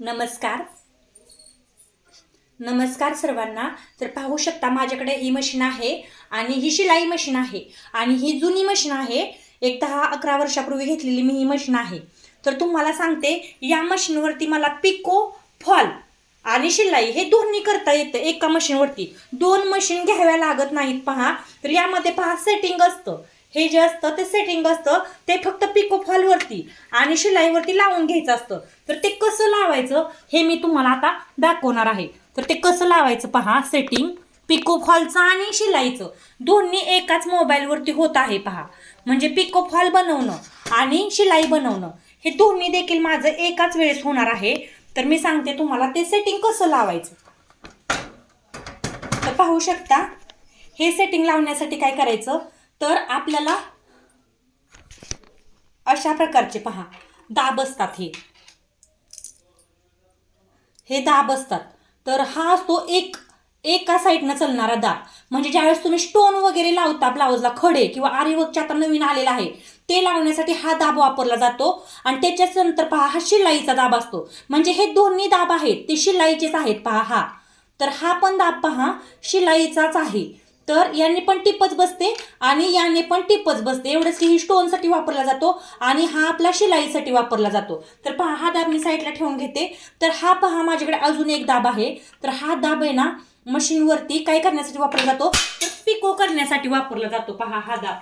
नमस्कार. नमस्कार सर्वांना. तर पाहू शकता माझ्याकडे ही मशीन आहे आणि ही शिलाई मशीन आहे आणि ही जुनी मशीन आहे. एक दहा अकरा वर्षापूर्वी घेतलेली मी ही मशीन आहे. तर तुम्हाला सांगते या मशीनवरती मला पिको फॉल आणि शिलाई हे दोन्ही करता येतं एका मशीनवरती दोन मशीन घ्याव्या लागत नाहीत पहा. तर यामध्ये पहा सेटिंग असतं. हे जे असतं ते सेटिंग असतं ते फक्त पिको फॉलवरती आणि शिलाईवरती लावून घ्यायचं असतं. तर ते कसं लावायचं हे मी तुम्हाला आता दाखवणार आहे. तर ते कसं लावायचं पहा सेटिंग पिको फॉलचं आणि शिलाईचं. दोन्ही एकाच मोबाईलवरती होत आहे पहा. म्हणजे पिको फॉल बनवणं आणि शिलाई बनवणं हे दोन्ही देखील माझं एकाच वेळेस होणार आहे. तर मी सांगते तुम्हाला ते सेटिंग कसं लावायचं. तर पाहू शकता हे सेटिंग लावण्यासाठी काय करायचं? तर आपल्याला अशा प्रकारचे पहा. दाब असतात हे. हे दाब असतात तर हा असतो एक एका साईडनं चालणारा दाब. म्हणजे ज्यावेळेस तुम्ही स्टोन वगैरे लावता ब्लाऊजला खडे किंवा आरीवर्कचे आता नवीन आलेला आहे ते लावण्यासाठी हा दाब वापरला जातो. आणि त्याच्याच नंतर पहा हा शिलाईचा दाब असतो. म्हणजे हे दोन्ही दाब आहेत ते शिलाईचेच आहेत. पहा हा. तर हा पण दाब पहा शिलाईचाच आहे. तर याने पण टिपच बसते आणि याने पण टिपच बसते. एवढंच की ही स्टोनसाठी वापरला जातो आणि हा आपला शिलाईसाठी वापरला जातो. तर पहा हा दाब मी साईडला ठेवून घेते. तर हा पहा माझ्याकडे अजून एक दाब आहे. तर हा दाब आहे ना मशीनवरती काय करण्यासाठी वापरला जातो? तर पिको करण्यासाठी वापरला जातो. पहा हा दाब.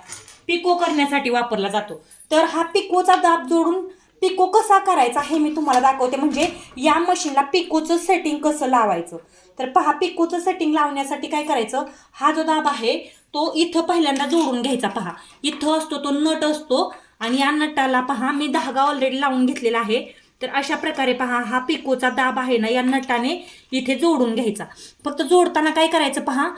पिको करण्यासाठी वापरला जातो. तर हा पिकोचा दाब जोडून पिको कसा करायचा हे मी तुम्हाला दाखवते. म्हणजे या मशीनला पिकोचं सेटिंग कसं लावायचं? तर पहा पिकोचं सेटिंग लावण्यासाठी काय करायचं? हा जो दाब आहे तो इथं पहिल्यांदा जोडून घ्यायचा पहा. इथं असतो तो नट असतो आणि या नटाला पहा मी धागा ऑलरेडी लावून घेतलेला आहे. तर अशा प्रकारे पहा हा पिकोचा दाब आहे ना या नटाने इथे जोडून घ्यायचा. फक्त जोडताना काय करायचं पहा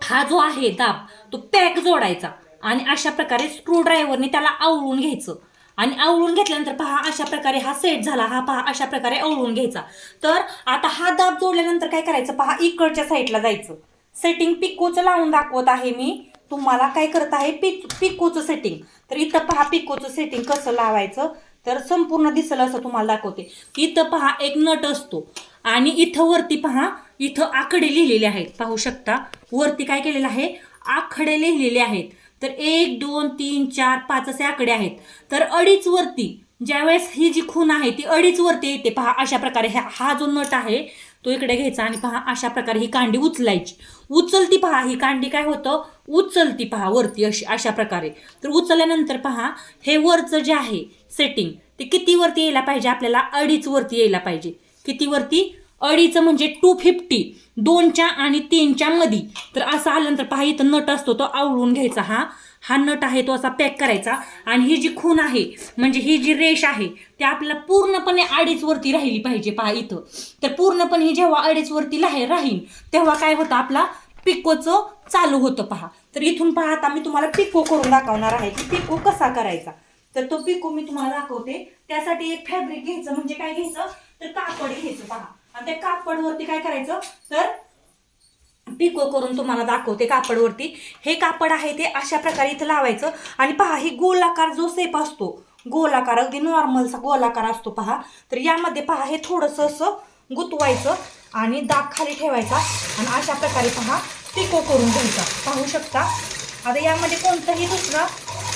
हा जो आहे दाब तो पॅक जोडायचा आणि अशा प्रकारे स्क्रू ड्रायव्हरने त्याला आवळून घ्यायचं. आणि आवळून घेतल्यानंतर पहा अशा प्रकारे हा सेट झाला हा पहा अशा प्रकारे आवळून घ्यायचा. तर आता हा दाब जोडल्यानंतर काय करायचं? पहा इकडच्या साईडला जायचं. सेटिंग पिकोचं लावून दाखवत आहे मी. तुम्हाला काय करत आहे? पिक पिकोचं सेटिंग तर इथं पहा पिकोचं सेटिंग कसं लावायचं? तर संपूर्ण दिसलं असं तुम्हाला दाखवते. इथं पहा एक नट असतो. आणि इथं वरती पहा इथं आकडे लिहिलेले आहेत. पाहू शकता वरती काय केलेलं आहे? आखडे लिहिलेले आहेत. तर एक दोन तीन चार पाच असे आकडे आहेत. तर अडीच वरती ज्यावेळेस ही जी खून आहे ती अडीच वरती येते. पहा अशा प्रकारे हा हा जो नट आहे तो इकडे घ्यायचा आणि पहा अशा प्रकारे ही कांडी उचलायची. उचलती पहा ही कांडी काय होतं? उचलती पहा वरती अशी अशा प्रकारे. तर उचलल्यानंतर पहा हे वरचं जे आहे सेटिंग ते किती वरती यायला पाहिजे? आपल्याला अडीच वरती यायला पाहिजे. किती वरती? अडीचं म्हणजे टू फिफ्टी दोनच्या आणि तीनच्या मधी. तर असं आल्यानंतर पहा इथं नट असतो तो आवळून घ्यायचा हा. हा नट आहे तो असा पॅक करायचा. आणि ही जी खून आहे म्हणजे ही जी रेष आहे ती आपल्याला पूर्णपणे अडीचवरती राहिली पाहिजे पहा इथं. तर पूर्णपणे ही जेव्हा अडीचवरती राही राहील तेव्हा काय होतं आपला पिकोचं चालू होतं पहा. तर इथून पहा आता मी तुम्हाला पिको करून दाखवणार आहे की पिको कसा करायचा. तर तो पिको मी तुम्हाला दाखवते. त्यासाठी एक फॅब्रिक घ्यायचं म्हणजे काय घ्यायचं? तर कापड घ्यायचं पहा. आणि त्या कापडवरती काय करायचं? तर पिको करून तुम्हाला दाखवते कापडवरती. हे कापड आहे ते अशा प्रकारे इथं लावायचं. आणि पहा ही गोलाकार जो सेप असतो गोलाकार अगदी नॉर्मलचा गोलाकार असतो पहा. तर यामध्ये पहा हे थोडंसं असं गुतवायचं आणि दाग खाली ठेवायचा. आणि अशा प्रकारे पहा पिको करून घ्यायचा. पाहू शकता? आता यामध्ये कोणतंही दुसरं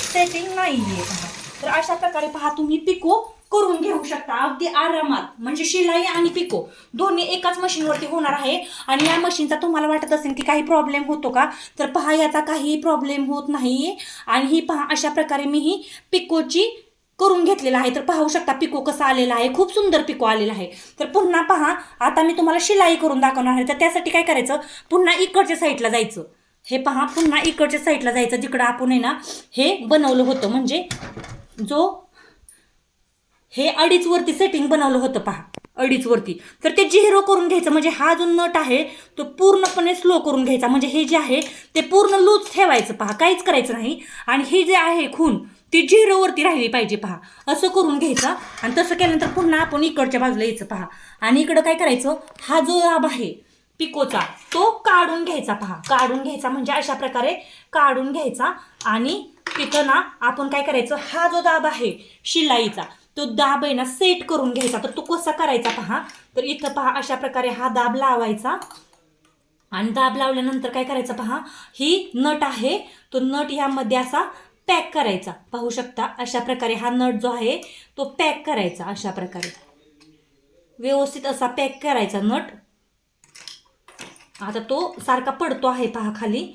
सेटिंग नाही आहे पहा तर अशा प्रकारे पहा तुम्ही पिको करून घेऊ शकता. अगदी आरामात. म्हणजे शिलाई आणि पिको. दोन्ही एकाच मशीनवरती होणार आहे. आणि या मशीनचा तुम्हाला वाटत असेल की काही प्रॉब्लेम होतो का? तर पहा याचा काही प्रॉब्लेम होत नाही. आणि ही पहा अशा प्रकारे मी ही पिकोची करून घेतलेला आहे. तर पाहू शकता पिको कसा आलेला आहे. खूप सुंदर पिको आलेला आहे. तर पुन्हा पहा आता मी तुम्हाला शिलाई करून दाखवणार आहे. तर त्यासाठी काय करायचं? पुन्हा इकडच्या साईडला जायचं. हे पहा पुन्हा इकडच्या साईडला जायचं. जिकडं आपण आहे ना हे बनवलं होतं. म्हणजे जो हे अडीच वरती सेटिंग बनवलं होतं पहा. अडीच वरती. तर ते झिरो करून घ्यायचं म्हणजे हा जो नट आहे तो पूर्णपणे स्लो करून घ्यायचा. म्हणजे हे जे आहे ते पूर्ण लूज ठेवायचं पहा. काहीच करायचं नाही. आणि हे जे आहे खून ती झिरोवरती राहिली पाहिजे पहा. असं करून घ्यायचं. आणि तसं केल्यानंतर पुन्हा आपण इकडच्या बाजूला यायचं पहा. आणि इकडं काय करायचं? हा जो दाब आहे पिकोचा तो काढून घ्यायचा पहा. काढून घ्यायचा म्हणजे अशा प्रकारे काढून घ्यायचा. आणि तिथं ना आपण काय करायचं? हा जो दाब आहे शिलाईचा तो दाब आहे ना सेट करून घ्यायचा. तर तो कसा करायचा पहा. तर इथं पहा अशा प्रकारे हा दाब लावायचा. आणि दाब लावल्यानंतर काय करायचं पहा ही नट आहे तो नट ह्यामध्ये असा पॅक करायचा. पाहू शकता अशा प्रकारे हा नट जो आहे तो पॅक करायचा अशा प्रकारे. व्यवस्थित असा पॅक करायचा नट. आता तो सारखा पडतो आहे पहा खाली.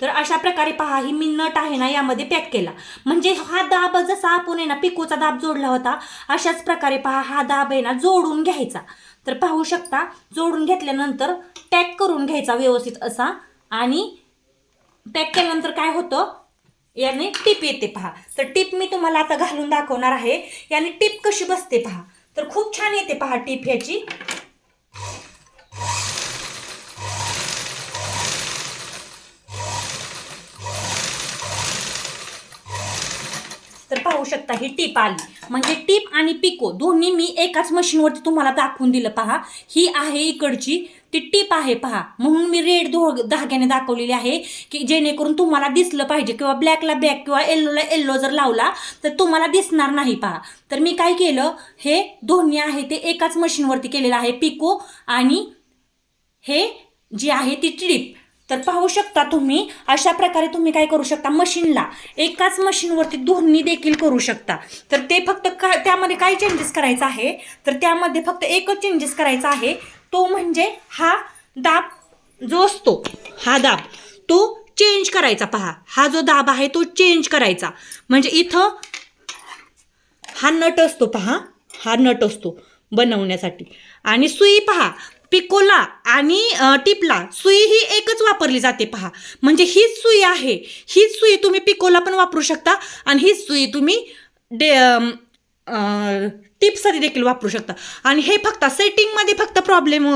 तर अशा प्रकारे पहा ही मी नट आहे ना यामध्ये पॅक केला. म्हणजे हा दाब जसा आपण आहे ना पिकोचा दाब जोडला होता अशाच प्रकारे पहा हा दाब आहे ना जोडून घ्यायचा. तर पाहू शकता जोडून घेतल्यानंतर पॅक करून घ्यायचा व्यवस्थित असा. आणि पॅक केल्यानंतर काय होतं याने टीप येते पहा. तर टीप मी तुम्हाला आता घालून दाखवणार आहे. याने टीप कशी बसते पहा. तर खूप छान येते पहा टीप ह्याची. पाहू शकता ही टीप आली. म्हणजे टीप आणि पिको दोन्ही मी एकाच मशीनवरती तुम्हाला दाखवून दिलं पहा. ही आहे इकडची ती टीप आहे पहा. म्हणून मी रेड धो धाग्याने दाखवलेली आहे की जेणेकरून तुम्हाला दिसलं पाहिजे किंवा ब्लॅकला ब्लॅक किंवा येल्लोला येल्लो जर लावला तर तुम्हाला दिसणार नाही पहा. तर मी काय केलं हे दोन्ही आहे ते एकाच मशीनवरती केलेलं आहे पिको आणि हे जी आहे ती टीप तर पाहू शकता तुम्ही अशा प्रकारे तुम्ही काय करू शकता मशीनला एकाच मशीनवरती दोन्ही देखील करू शकता. तर ते फक्त का त्यामध्ये काय चेंजेस करायचं आहे? तर त्यामध्ये फक्त एकच चेंजेस करायचा आहे. तो म्हणजे हा दाब जो असतो हा दाब तो चेंज करायचा पहा. हा जो दाब आहे तो चेंज करायचा. म्हणजे इथं हा नट असतो पहा. हा नट असतो बनवण्यासाठी. आणि सुई पहा. पिकोला आणि टिपला सुई ही एकच वापरली जाते पहा. म्हणजे हीच सुई आहे. हीच सुई तुम्ही पिकोला पण वापरू शकता आणि हीच सुई तुम्ही डे टिपसाठी टिप्ससाठी देखील वापरू शकता. आणि हे फक्त सेटिंगमध्ये फक्त प्रॉब्लेम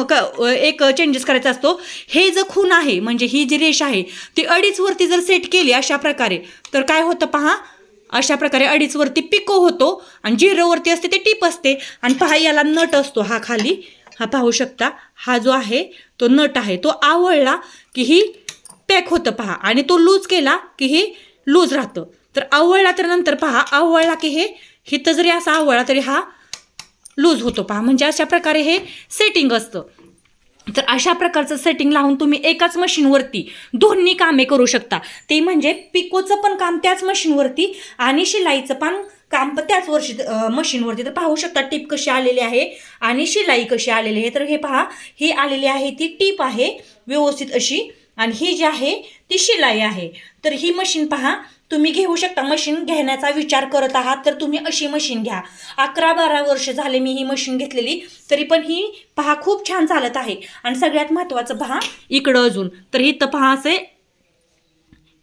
एक चेंजेस करायचा असतो. हे जर खून आहे म्हणजे ही जी रेष आहे ती अडीचवरती जर सेट केली अशा प्रकारे तर काय होतं पहा? अशा प्रकारे अडीचवरती पिको होतो आणि झिरोवरती असते ते टीप असते. आणि पहा याला नट असतो हा खाली. हा पाहू शकता. हा जो आहे तो नट आहे. तो आवळला की ही पॅक होतं पहा. आणि तो लूज केला की हे लूज राहतं. तर आवळला तर नंतर पहा. आवळला की हे हिथं जरी असा आवळला तरी हा लूज होतो पहा. म्हणजे अशा प्रकारे हे सेटिंग असतं. तर अशा प्रकारचं सेटिंग लावून तुम्ही एकाच मशीनवरती दोन्ही कामे करू शकता. ते म्हणजे पिकोचं पण काम त्याच मशीनवरती आणि शिलाईचं पण काम पण त्याच वर्षी मशीनवरती तर पाहू शकता टीप कशी आलेली आहे आणि शिलाई कशी आलेली आहे. तर हे पहा ही आलेली आहे ती टीप आहे व्यवस्थित अशी. आणि ही जी आहे ती शिलाई आहे. तर ही मशीन पहा तुम्ही घेऊ शकता. मशीन घेण्याचा विचार करत आहात तर तुम्ही अशी मशीन घ्या. अकरा बारा वर्ष झाले मी ही मशीन घेतलेली तरी पण ही पहा खूप छान चालत आहे. आणि सगळ्यात महत्त्वाचं पहा इकडं अजून. तर इथं पहा असे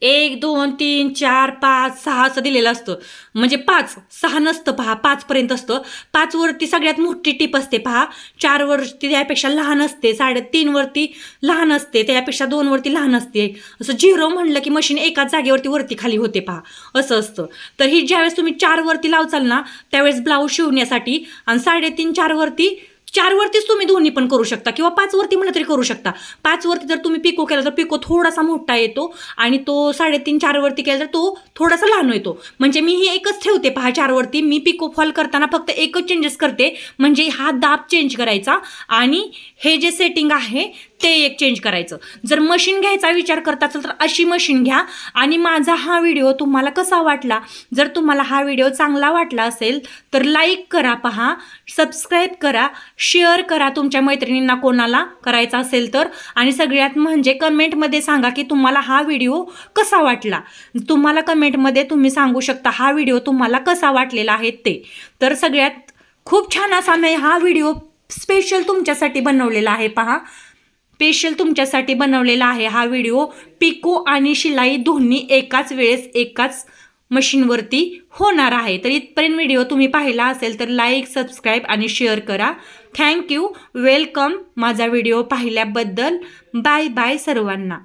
एक दोन तीन चार पाच सहा असं दिलेलं असतं. म्हणजे पाच सहा नसतं पहा पाचपर्यंत असतं. पाचवरती सगळ्यात मोठी टीप असते पहा. चारवरती त्यापेक्षा लहान असते साडेतीनवरती लहान असते त्यापेक्षा दोनवरती लहान असते. असं झिरो म्हणलं की मशीन एकाच जागेवरती वरती खाली होते पहा. असं असतं. तर ही ज्यावेळेस तुम्ही चार वरती लावचाल ना त्यावेळेस ब्लाऊज शिवण्यासाठी आणि साडेतीन चार चारवरतीच तुम्ही दोन्ही पण करू शकता किंवा पाचवरती म्हणलं तरी करू शकता. पाचवरती जर तुम्ही पिको केला तर पिको थोडासा मोठा येतो आणि तो साडेतीन चारवरती केला तर तो थोडासा लहान येतो. म्हणजे मी हे एकच ठेवते पहा चारवरती. मी पिको फॉल करताना फक्त एकच चेंजेस करते. म्हणजे हा दाब चेंज करायचा आणि हे जे सेटिंग आहे ते एक चेंज करायचं. जर मशीन घ्यायचा विचार करत असेल तर अशी मशीन घ्या. आणि माझा हा व्हिडिओ तुम्हाला कसा वाटला? जर तुम्हाला हा व्हिडिओ चांगला वाटला असेल तर लाईक करा पहा. सबस्क्राईब करा. शेअर करा तुमच्या मैत्रिणींना कोणाला करायचा असेल तर. आणि सगळ्यात म्हणजे कमेंटमध्ये सांगा की तुम्हाला हा व्हिडिओ कसा वाटला? तुम्हाला कमेंटमध्ये तुम्ही सांगू शकता हा व्हिडिओ तुम्हाला कसा वाटलेला आहे ते. तर सगळ्यात खूप छान असा मी हा व्हिडिओ स्पेशल तुमच्यासाठी बनवलेला आहे पहा. स्पेशल तुमच्यासाठी बनवलेला आहे हा व्हिडिओ पिको आणि शिलाई दोन्ही एकाच वेळेस एकाच मशीनवरती होणार आहे. तर इथपर्यंत व्हिडिओ तुम्ही पाहिला असेल तर लाईक सबस्क्राईब आणि शेअर करा. थँक्यू वेलकम माझा व्हिडिओ पाहिल्याबद्दल. बाय बाय सर्वांना.